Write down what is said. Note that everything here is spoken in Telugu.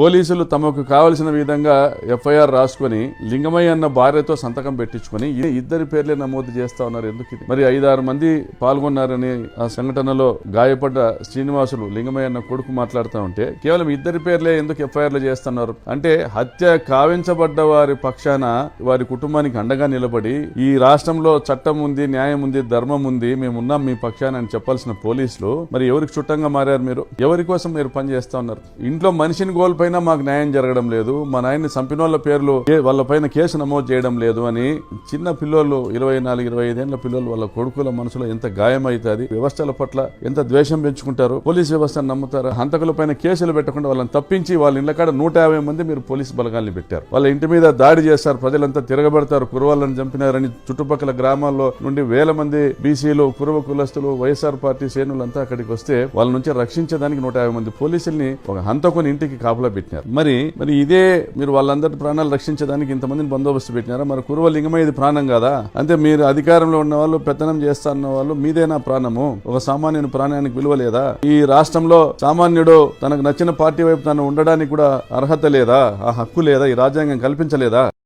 పోలీసులు తమకు కావలసిన విధంగా ఎఫ్ఐఆర్ రాసుకొని లింగమయ్య అన్న భార్యతో సంతకం పెట్టించుకొని ఇద్దరి పేర్లే నమోదు చేస్తా ఉన్నారు. ఎందుకు ఇది? మరి ఐదారు మంది పాల్గొన్నారని ఆ సంఘటనలో గాయపడ్డ శ్రీనివాసులు లింగమయ్య అన్న కొడుకు మాట్లాడుతూ ఉంటే కేవలం ఇద్దరి పేర్లే ఎందుకు ఎఫ్ఐఆర్లు చేస్తున్నారు? అంటే హత్య కావించబడ్డ వారి పక్షాన వారి కుటుంబానికి అండగా నిలబడి ఈ రాష్ట్రంలో చట్టం ఉంది న్యాయం ఉంది ధర్మం ఉంది మేము ఉన్నాం మీ పక్షాన అని చెప్పాల్సిన పోలీసులు మరి ఎవరికి చుట్టంగా మారారు మీరు? ఎవరి కోసం మీరు పనిచేస్తా ఉన్నారు? ఇంట్లో మనిషిని పైన మాకు న్యాయం జరగడం లేదు. మా నాయన్ని చంపినోళ్ళ పేర్లు వాళ్ళపైన వాళ్ళ పైన కేసు నమోదు చేయడం లేదు అని చిన్న పిల్లోళ్ళు ఇరవై నాలుగు ఇరవై ఐదేళ్ళ పిల్లలు వాళ్ళ కొడుకుల మనసులో ఎంత గాయం అవుతుంది వ్యవస్థల పట్ల ఎంత ద్వేషం పెంచుకుంటారు పోలీస్ వ్యవస్థను నమ్ముతారు? హంతకుల పైన కేసులు పెట్టకుండా వాళ్ళని తప్పించి వాళ్ళ ఇళ్ళ కాడ నూట యాభై మంది మీరు పోలీస్ బలగాల్ని పెట్టారు. వాళ్ళ ఇంటి మీద దాడి చేస్తారు ప్రజలంతా తిరగబడతారు కురవాళ్ళని చంపినారని చుట్టుపక్కల గ్రామాల్లో నుండి వేల మంది బీసీలు కురువ కులస్తులు వైఎస్ఆర్ పార్టీ శ్రేణులంతా అక్కడికి వస్తే వాళ్ళ నుంచి రక్షించడానికి నూట యాభై మంది పోలీసుల్ని ఒక హంతకుని ఇంటికి కాపలా పెట్టినారు. మరి మరి ఇదే మీరు వాళ్ళందరి ప్రాణాలు రక్షించడానికి ఇంతమందిని బందోబస్తు పెట్టినారా? మరి కురువలింగమే ఇది ప్రాణం కదా? అంటే మీరు అధికారంలో ఉన్న వాళ్ళు పెత్తనం చేస్తాన్న వాళ్ళు మీదేనా ప్రాణము? ఒక సామాన్యుని ప్రాణానికి విలువ లేదా? ఈ రాష్ట్రంలో సామాన్యుడు తనకు నచ్చిన పార్టీ వైపు తను ఉండడానికి కూడా అర్హత లేదా? ఆ హక్కు లేదా? ఈ రాజ్యాంగం కల్పించలేదా?